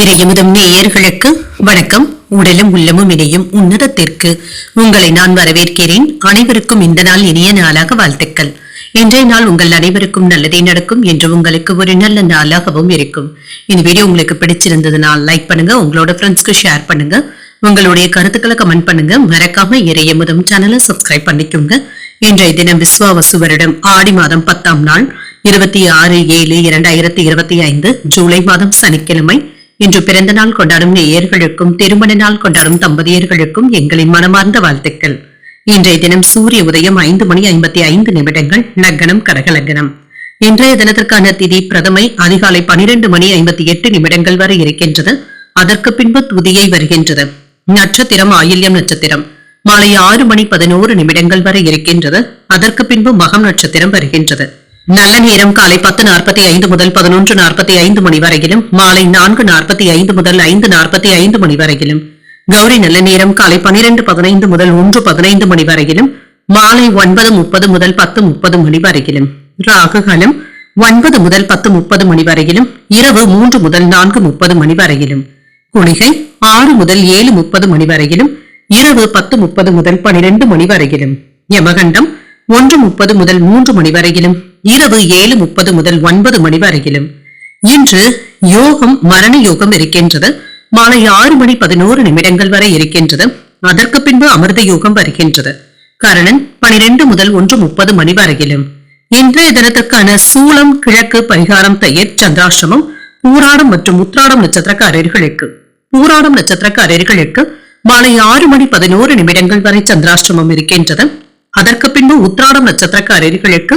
இறையமுதம் நேயர்களுக்கு வணக்கம். உடலும் உள்ளமும் இணையும் உன்னதத்திற்கு உங்களை நான் வரவேற்கிறேன். அனைவருக்கும் இந்த நாள் இனிய நாளாக வாழ்த்துக்கள். இன்றைய நாள் உங்கள் அனைவருக்கும் நல்லதே நடக்கும் என்று உங்களுக்கு ஒரு நல்ல நாளாகவும் இருக்கும். இந்த வீடியோ உங்களுக்கு பிடிச்சிருந்ததுனால் லைக் பண்ணுங்க உங்களோட ஃப்ரெண்ட்ஸ்க்கு ஷேர் பண்ணுங்க. உங்களுடைய கருத்துக்களை கமெண்ட் பண்ணுங்க. மறக்காம இறையமுதம் சேனலை சப்ஸ்கிரைப் பண்ணிக்கோங்க. இன்றைய தினம் விஸ்வாவசு வருடம். ஆடி மாதம் பத்தாம் நாள் இருபத்தி ஆறு ஏழு இரண்டாயிரத்தி இருபத்தி ஐந்து ஜூலை மாதம் சனிக்கிழமை. இன்று பிறந்த நாள் கொண்டாடும் நேயர்களுக்கும் திருமண நாள் கொண்டாடும் தம்பதியர்களுக்கும் எங்களின் மனமார்ந்த வாழ்த்துக்கள். இன்றைய தினம் சூரிய உதயம் ஐந்து மணி ஐம்பத்தி ஐந்து நிமிடங்கள் லக்னம் கடகலக்னம். இன்றைய தினத்திற்கான திதி பிரதமை அதிகாலை பனிரெண்டு மணி ஐம்பத்தி எட்டு நிமிடங்கள் வரை இருக்கின்றது. அதற்கு பின்பு துதியை வருகின்றது. நட்சத்திரம் ஆயில்யம் நட்சத்திரம். மாலை ஆறு மணி பதினோரு நிமிடங்கள் வரை இருக்கின்றது. அதற்கு பின்பு மகம் நட்சத்திரம் வருகின்றது. நல்ல நேரம் காலை பத்து நாற்பத்தி ஐந்து முதல் பதினொன்று நாற்பத்தி ஐந்து மணி வரையிலும் மாலை நான்கு நாற்பத்தி ஐந்து முதல் ஐந்து நாற்பத்தி ஐந்து மணி வரையிலும் கௌரி நல்ல நேரம் காலை பனிரெண்டு பதினைந்து முதல் ஒன்று பதினைந்து மணி வரையிலும் மாலை ஒன்பது முப்பது முதல் பத்து முப்பது மணி வரையிலும் ராகுகாலம் ஒன்பது முதல் பத்து முப்பது மணி வரையிலும் இரவு மூன்று முதல் நான்கு முப்பது மணி வரையிலும் குளிகை ஆறு முதல் ஏழு முப்பது மணி வரையிலும் இரவு பத்து முப்பது முதல் பனிரெண்டு மணி வரையிலும் யமகண்டம் ஒன்று முப்பது முதல் மூன்று மணி வரையிலும் இரவு ஏழு முப்பது முதல் ஒன்பது மணி வரையிலும். இன்று யோகம் மரண யோகம் இருக்கின்றது. மாலை ஆறு மணி பதினோரு நிமிடங்கள் வரை இருக்கின்றது. அதற்கு பின்பு அமிர்த யோகம் வருகின்றது. கரணன் பனிரெண்டு முதல் ஒன்று முப்பது மணி வரையிலும். இன்றைய தினத்திற்கான சூளம் கிழக்கு பரிகாரம் தயிர் சந்திராசிரமம் பூராடம் மற்றும் உத்ராடம் நட்சத்திரக்காரர்களுக்கு பூராடம் நட்சத்திரக்காரர்களுக்கு மாலை ஆறு மணி பதினோரு நிமிடங்கள் வரை சந்திராஷ்டிரமம் இருக்கின்றது. அதற்கு பின்பு உத்ராடம் நட்சத்திரக்காரர்களுக்கு